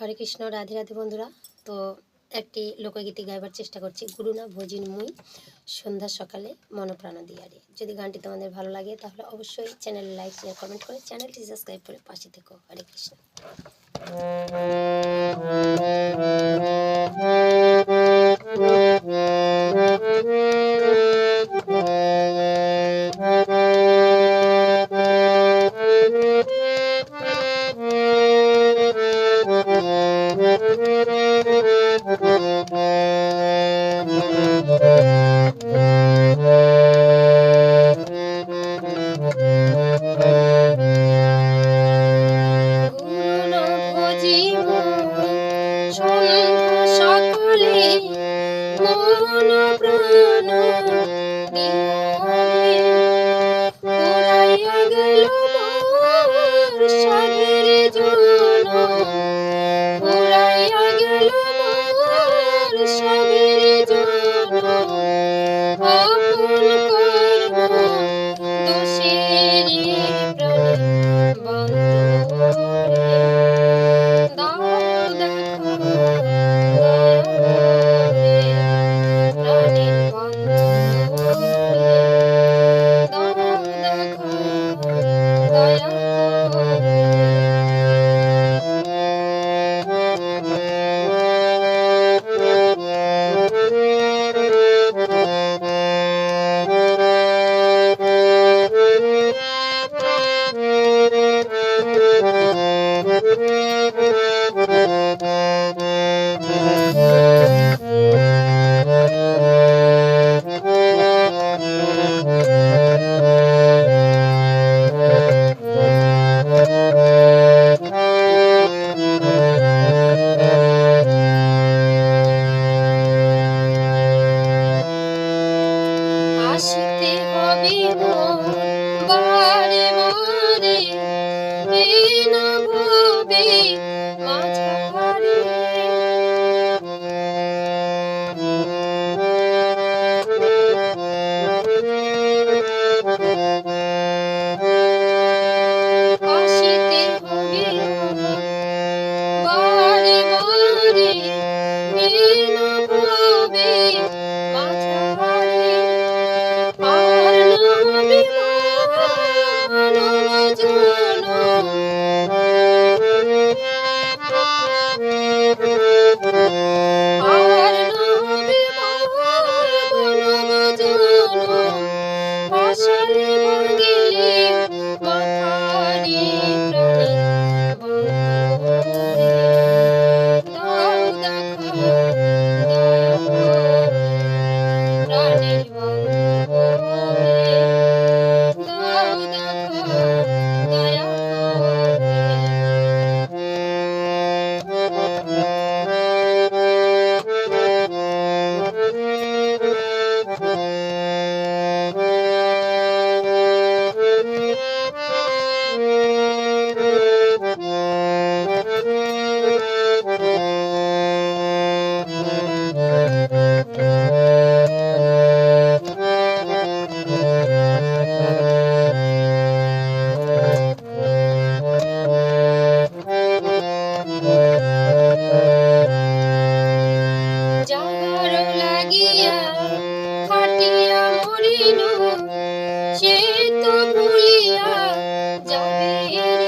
হরে কৃষ্ণ, রাধে রাধে বন্ধুরা। তো একটি লোকগীতি গাইবার চেষ্টা করছি। গুরু না ভজিন মুই সন্ধ্যা সকালে মনপ্রাণ দিয়ারে যদি গানটি তোমাদের ভালো লাগে, তাহলে অবশ্যই চ্যানেল লাইক শেয়ার কমেন্ট করে চ্যানেলটি সাবস্ক্রাইব করে পাশে থেকো। হরে কৃষ্ণ। ভজিব সন্ধ্যা সকালে মন প্রাণ গেল মোর তো ভুলিয়া যাবে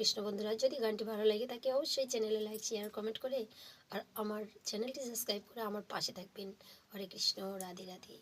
কৃষ্ণ বন্ধুরা, যদি গানটি ভালো লাগে তাকে অবশ্যই চ্যানেলে লাইক শেয়ার কমেন্ট করে আর আমার চ্যানেলটি সাবস্ক্রাইব করে আমার পাশে থাকবেন। হরে কৃষ্ণ, রাধে রাধে।